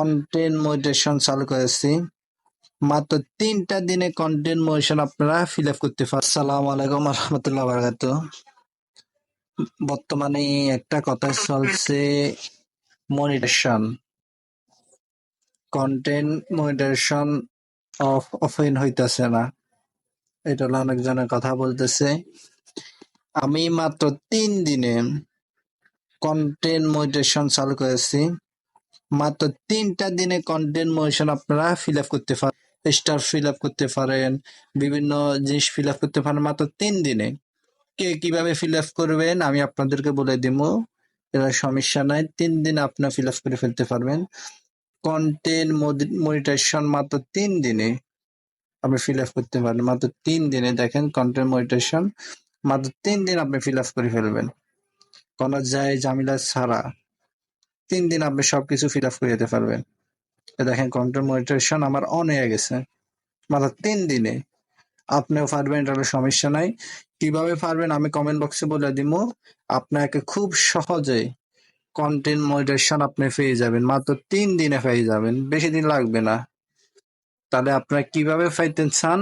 Content monetisation চালু করেছি। মাত্র তিনটা দিনে কন্টেন্ট মনিটেশন আপনারা ফিল আপ করতে পারেন সালাম আলাইকুম রহমতুল্লাহ বারকাত বর্তমানে একটা কথা চলছে মনিটেশন কন্টেন্ট মনিটেশন অফ অফেন হইতেছে না। এটা হলো অনেকজনের কথা বলতেছে। আমি মাত্র তিন দিনে কন্টেন্ট মনিটেশন চালু করেছি। মাত্র তিনটা দিনে কন্টেন্ট মনিটেশন আপনারা ফিল আপ করতে পারেন স্টার ফিল আপ করতে পারেন, বিভিন্ন জিনিস ফিল আপ করতে পারেন মাত্র তিন দিনে। কে কীভাবে ফিল আপ করবেন আমি আপনাদেরকে বলে দিব। এটা সমস্যা নাই, তিন দিন আপনার ফিল আপ করে ফেলতে পারবেন। কন্টেন্ট মনিটেশন মাত্র তিন দিনে আপনি ফিল আপ করতে পারেন মাত্র তিন দিনে দেখেন কন্টেন্ট মনিটেশন মাত্র তিন দিন আপনি ফিল আপ করে ফেলবেন। কোনো যায় জামিলা ছাড়া। তিন দিন আপনি সবকিছু ফিল আপ করে যেতে পারবেন। দেখেন কন্টেন্ট মনিটেশন আমার অন হয়ে গেছে। মাত্র তিন দিনে আপনিও পারবেন এটা সমস্যা নাই। কীভাবে পারবেন আমি কমেন্ট বক্সে বলে দিব আপনাকে খুব সহজে কন্টেন্ট মনিটেশন আপনি পেয়ে যাবেন। মাত্র তিন দিনে পেয়ে যাবেন, বেশি দিন লাগবে না। তাহলে আপনারা কীভাবে পাইতেন চান?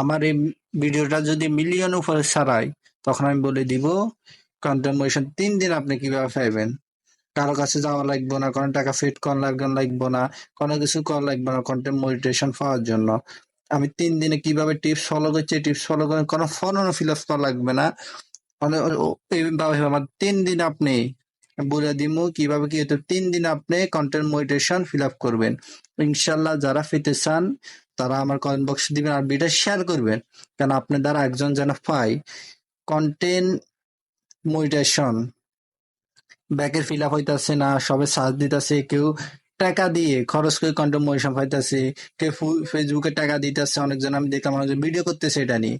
আমার এই ভিডিওটা যদি মিলিয়ন উপরে ছাড়াই, তখন আমি বলে দিব কন্টেন্ট মনিটেশন তিন দিন আপনি কীভাবে পাইবেন? কারও কাছে যাওয়া লাগবে না, কোনো টাকা ফিট করা লাগবে লাগবে না, কোনো কিছু করা লাগবে না কন্টেন্ট মনিটেশন পাওয়ার জন্য। আমি তিন দিনে কীভাবে টিপস ফলো করছি টিপস ফলো করে কোনো ফর্মও ফিল আপ করা লাগবে না। মানে আমার তিন দিন আপনি বলে দিব কীভাবে কি তিন দিন আপনি কন্টেন্ট মনিটেশন ফিল আপ করবেন। ইনশাল্লাহ যারা পেতে চান, তারা আমার কমেন্ট বক্সে দিবেন আর ভিডিও শেয়ার করবেন। কারণ আপনার দ্বারা একজন যেন পায় কন্টেন্ট মনিটেশন ব্যাকের ফিল আপ হইতাছে না, সবে সার্চ দিতেছে কেউ টাকা দিয়ে, খরচ করে কন্টেন্ট মনিটেশন পাইতেছে, কেউ ফেসবুকে টাকা দিতেছে, অনেকজন আমি দেখলাম, অনেকজন ভিডিও করতেছে এটা নিয়ে।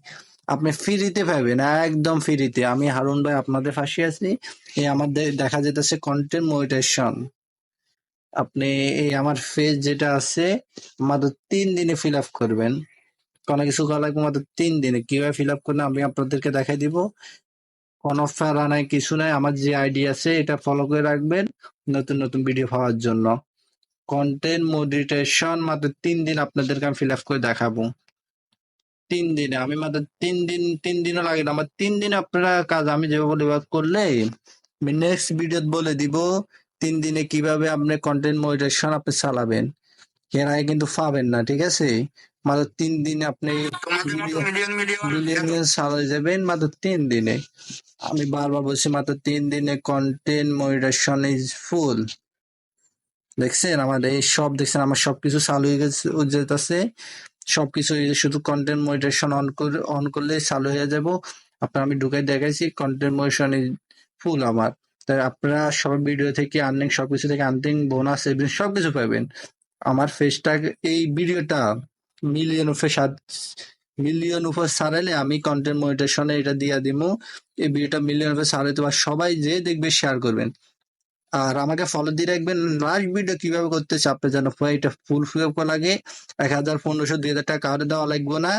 আপনি ফ্রিতে পাবেন একদম ফ্রিতে আমি হারুন ভাই আপনাদের ফাঁসি আছি এই আমাদের দেখা যেতেছে কন্টেন্ট মনিটেশন আপনি এই আমার ফেজ যেটা আছে, মাত্র তিন দিনে ফিল আপ করবেন। কোনো কিছু করা লাগবে মাত্র তিন দিনে। কীভাবে ফিল আপ করলে আমি আপনাদেরকে দেখাই দিব। কোনো ফেরা নাই, কিছু নাই। আমার যে আইডি আছে, এটা ফলো করে রাখবেন নতুন নতুন ভিডিও পাওয়ার জন্য। কন্টেন্ট মডিটেশন মাত্র তিন দিন আপনাদেরকে আমি ফিল আপ করে দেখাবো। তিন দিনে, আমি মাত্র তিন দিন, তিন দিনও লাগে না। আমার তিন দিন আপনারা কাজ আমি যেভাবে করলে নেক্সট ভিডিও বলে দিব, তিন দিনে কীভাবে আপনি কন্টেন্ট মডিটেশন আপনি চালাবেন। এর আগে কিন্তু পাবেন না ঠিক আছে? মাত্র তিন দিনে আপনি মিলিয়ন যাবেন মাত্র তিন দিনে। আমি বারবার বলছি মাত্র তিন দিনে কন্টেন্ট মনিটেশন ইজ ফুল দেখছেন? আমাদের এই সব দেখছেন? আমার সবকিছু চালু হয়ে গেছে যেতেছে সবকিছু শুধু কন্টেন্ট মনিটেশন অন করে অন করলে চালু হয়ে যাব। আপনার আমি ঢুকাই দেখাইছি কন্টেন্ট মনিটেশন ইজ ফুল আমার। তাই আপনারা সব ভিডিও থেকে আর্নিং সবকিছু থেকে আর্নিং বোনাস এভরিথিং সবকিছু পাবেন। আমার ফেসটা এই ভিডিওটা মিলিয়ন উপরে মিলিয়ন উপর সারাইলে আমি কন্টেন্ট মনিটেশনে এটা দিয়ে দিব এই ভিডিওটা মিলিয়ন উপর সারাই বা সবাই যে দেখবে শেয়ার করবেন। আর আমাকে ফলো দিয়ে রাখবেন। লাস্ট ভিডিও কীভাবে করতে আপনি যেন এটা ফুল ফিল লাগে। এক হাজার পনেরোশো, দুই হাজার টাকা কাউরে দেওয়া লাগবে না।